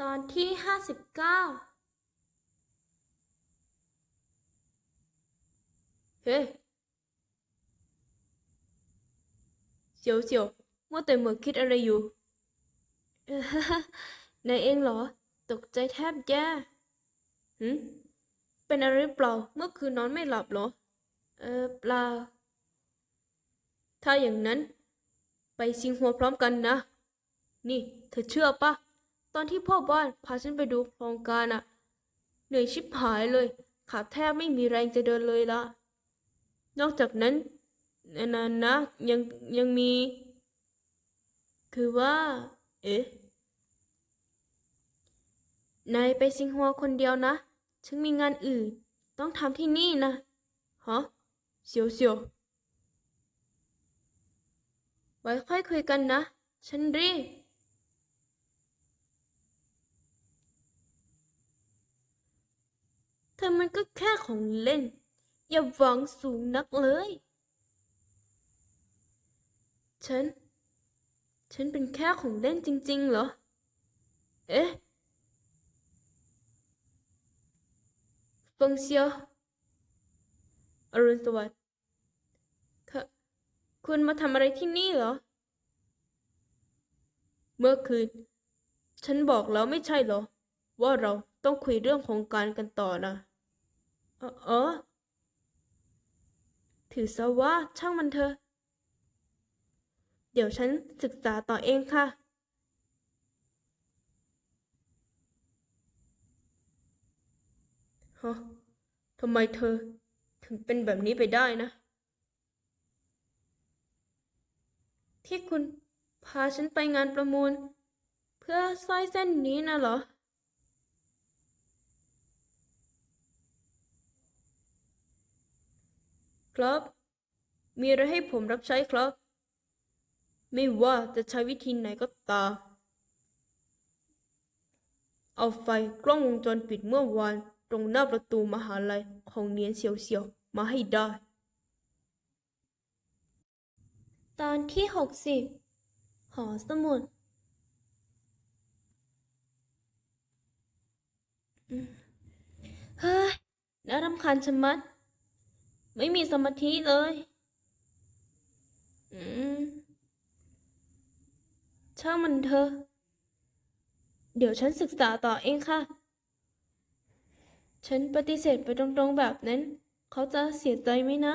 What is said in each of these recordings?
ตอนที่ห้าสิบเก้าเฮ้เสียวเสียวมัวแต่เหมือคิดอะไรอยู่นายเองเหรอ ตกใจแทบแย่หืมเป็นอะไรเปล่า เมื่อคืนนอนไม่หลับเหรอ เออเปล่า ถ้าอย่างนั้น ไปซิงหัวพร้อมกันนะ นี่ เธอเชื่อปะ ตอนที่พ่อบ้านพาฉันไปดูโครงการอะเหนื่อยชิบหายเลย ขาแทบไม่มีแรงจะเดินเลยละนอกจากนั้นนะนะยังยังมี คือว่า เอ๊ะนายไปสิงหัวคนเดียวนะ ฉันมีงานอื่น ต้องทำที่นี่นะฮะเสียวเสียวไว้ค่อยคุยกันนะ ฉันรีบ ธอมันก็แค่ของเล่น อย่าหวังสูงนักเลย ฉัน ฉันเป็นแค่ของเล่นจริง ๆ เหรอ เอ๊ะฟงเซียวอรุณสวัสดิ์ค่ะคุณมาทำอะไรที่นี่เหรอ เมื่อคืน ฉันบอกแล้วไม่ใช่เหรอ ว่าเราต้องคุยเรื่องของการกันต่อนะ เออเออ ถือซะว่าช่างมันเถอะ เดี๋ยวฉันศึกษาต่อเองค่ะ ฮะทำไมเธอ ถึงเป็นแบบนี้ไปได้นะ ที่คุณพาฉันไปงานประมูล เพื่อสร้อยเส้นนี้นะเหรอ ครับ มีอะไรให้ผมรับใช้ครับ ไม่ว่าจะใช้วิธีไหนก็ตามเอาไฟกล้องวงจรปิดเมื่อวานตรงหน้าประตูมหาลัยของเนียนเสียวๆมาให้ได้ ตอนที่หกสิบหอสมุดเฮ้ยน่ารำคาญชะมัด ไม่มีสมาธิเลย อืมช่างมันเถอะ เดี๋ยวฉันศึกษาต่อเองค่ะ ฉันปฏิเสธไปตรงๆแบบนั้น เขาจะเสียใจไหมนะ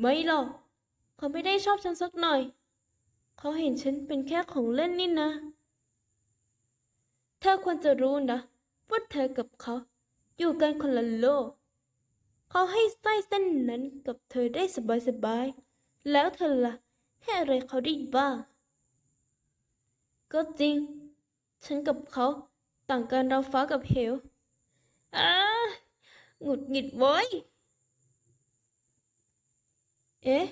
ไม่หรอก เขาไม่ได้ชอบฉันสักหน่อย เขาเห็นฉันเป็นแค่ของเล่นนี่นะ เธอควรจะรู้นะว่าเธอกับเขา อยู่กันคนละโลก เขาให้สร้อยเส้นนั้นกับเธอได้สบายๆ แล้วเธอล่ะให้อะไรเขาได้บ้าง ก็จริง ฉันกับเขาต่างกันเราฟ้ากับเหวอ้าหงุดหงิดโว้ย เอ๊ะ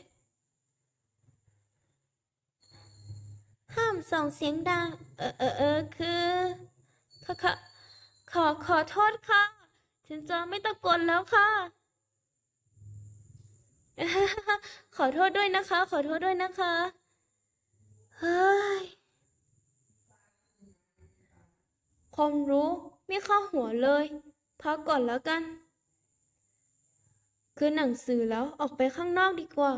ห้ามส่งเสียงดัง เออเออเออคือค่ะค่ะขอขอโทษค่ะ ฉันจะไม่ตะโกนแล้วค่ะ ขอโทษด้วยนะคะ ขอโทษด้วยนะคะ เฮ้ย ความรู้ไม่เข้าหัวเลย พักก่อนแล้วกัน คือหนังสือแล้วออกไปข้างนอกดีกว่า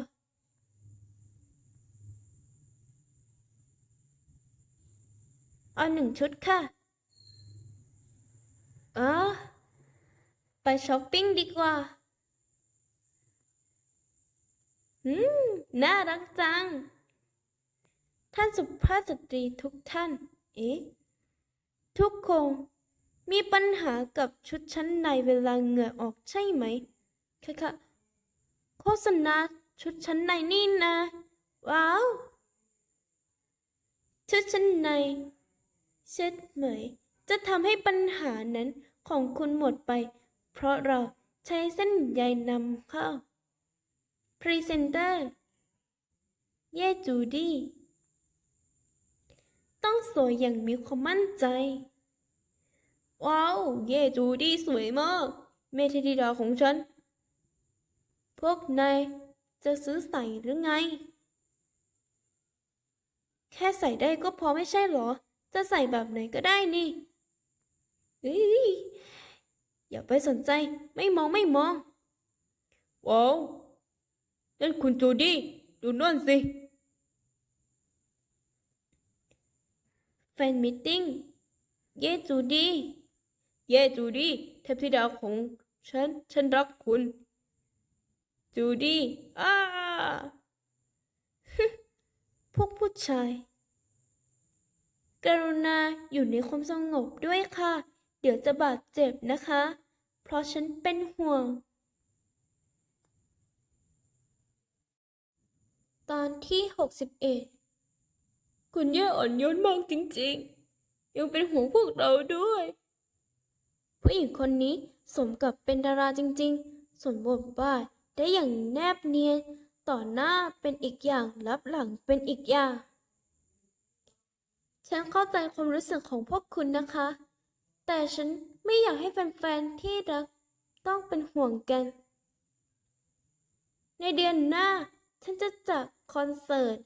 เอาหนึ่งชุดค่ะเออไปช้อปปิ้งดีกว่า อืม น่ารักจัง ท่านสุภาพสตรีทุกท่าน เอ๊ะ ทุกคนมีปัญหากับชุดชั้นในเวลาเหงื่อออกใช่ไหมค่ะค่ะโฆษณาชุดชั้นในนี่นะ ว้าว ชุดชั้นในเช็ดเหมย จะทำให้ปัญหานั้นของคุณหมดไป เพราะเราใช้เส้นใยนำเข้า พรีเซนเตอร์ เย่จูดี้ ต้องสวยอย่างมีความมั่นใจ ว้าว เย่จูดี้สวยมาก เมธิดาของฉัน พวกนายจะซื้อใส่หรือไง แค่ใส่ได้ก็พอไม่ใช่เหรอ จะใส่แบบไหนก็ได้นี่เฮ้ยอย่าไปสนใจไม่มองไม่มอง ว้าว นั่นคุณจูดี้ดูนั่นสิ แฟนมิทติ้ง เย่จูดี้เย่จูดี้เทพธิดาของฉัน ฉันรักคุณ จูดี้อ้าพวกผู้ชาย กรุณาอยู่ในความสงบด้วยค่ะ เดี๋ยวจะบาดเจ็บนะคะ เพราะฉันเป็นห่วง ตอนที่ 61 คุณย่าอ่อนโยนมากจริงๆ ยังเป็นห่วงพวกเราด้วย ผู้หญิงคนนี้สมกับเป็นดาราจริงๆ สมบทบาทได้อย่างแนบเนียน ต่อหน้าเป็นอีกอย่างรับหลังเป็นอีกอย่าง ฉันเข้าใจความรู้สึกของพวกคุณนะคะ แต่ฉันไม่อยากให้แฟนๆ ที่รักต้องเป็นห่วงกัน ในเดือนหน้า ฉันจะจัดคอนเสิร์ต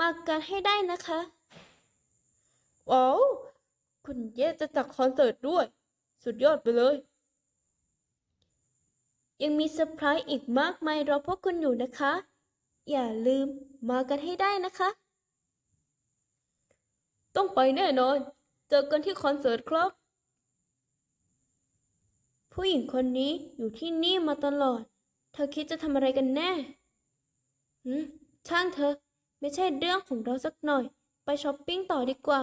มากันให้ได้นะคะว้าวคุณเย่จะจัดคอนเสิร์ตด้วย สุดยอดไปเลย ยังมีเซอร์ไพรส์อีกมากมายรอพวกคุณอยู่นะคะ อย่าลืมมากันให้ได้นะคะ ต้องไปแน่นอน เจอกันที่คอนเสิร์ตครับ ผู้หญิงคนนี้อยู่ที่นี่มาตลอด เธอคิดจะทำอะไรกันแน่ หืมช่างเธอ ไม่ใช่เรื่องของเราสักหน่อย ไปช้อปปิ้งต่อดีกว่า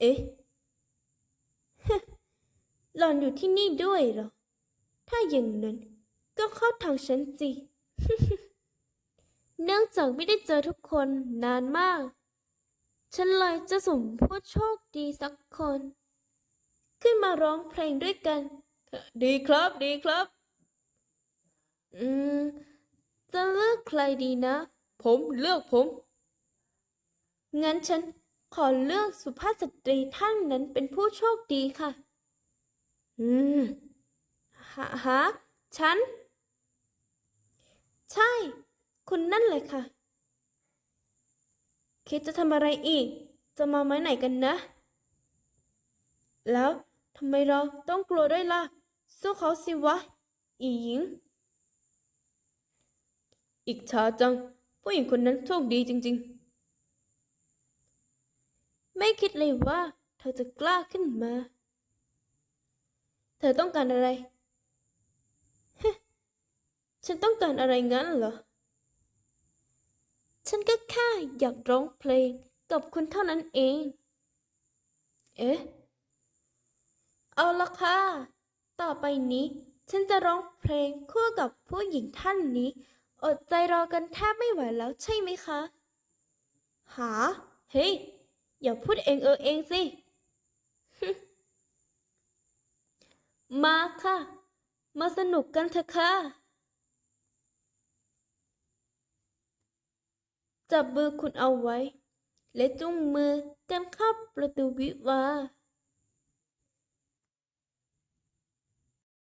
เอ๊ะหล่อนอยู่ที่นี่ด้วยเหรอ ถ้าอย่างนั้น ก็เข้าทางฉันสิ เนื่องจากไม่ได้เจอทุกคนนานมาก ฉันเลยจะสมผู้โชคดีสักคน ขึ้นมาร้องเพลงด้วยกัน ดีครับ ดีครับ อืม จะเลือกใครดีนะ ผมเลือกผม งั้นฉันขอเลือกสุภาพสตรีท่านนั้นเป็นผู้โชคดีค่ะ อืมฮะฮะฉัน ใช่ คุณนั่นเลยค่ะ คิดจะทำอะไรอีก จะมาไม้ไหนกันนะ แล้วทำไมเราต้องกลัวด้วยล่ะ สู้เขาสิวะ อีหญิง อิจฉาจัง ผู้หญิงคนนั้นโชคดีจริง ๆ ไม่คิดเลยว่า เธอจะกล้าขึ้นมา เธอต้องการอะไร ฉันต้องการอะไรงั้นเหรอ ฉันก็แค่อยากร้องเพลงกับคุณเท่านั้นเอง เอ๊ะ เอาละค่ะ ต่อไปนี้ ฉันจะร้องเพลงคู่กับผู้หญิงท่านนี้ อดใจรอกันแทบไม่ไหวแล้วใช่ไหมคะ หา เฮ้ย อย่าพูดเองเออเองสิ มาค่ะ มาสนุกกันเถอะค่ะ จับมือคุณเอาไว้ และจุ้งมือกันเข้าประตูวิวา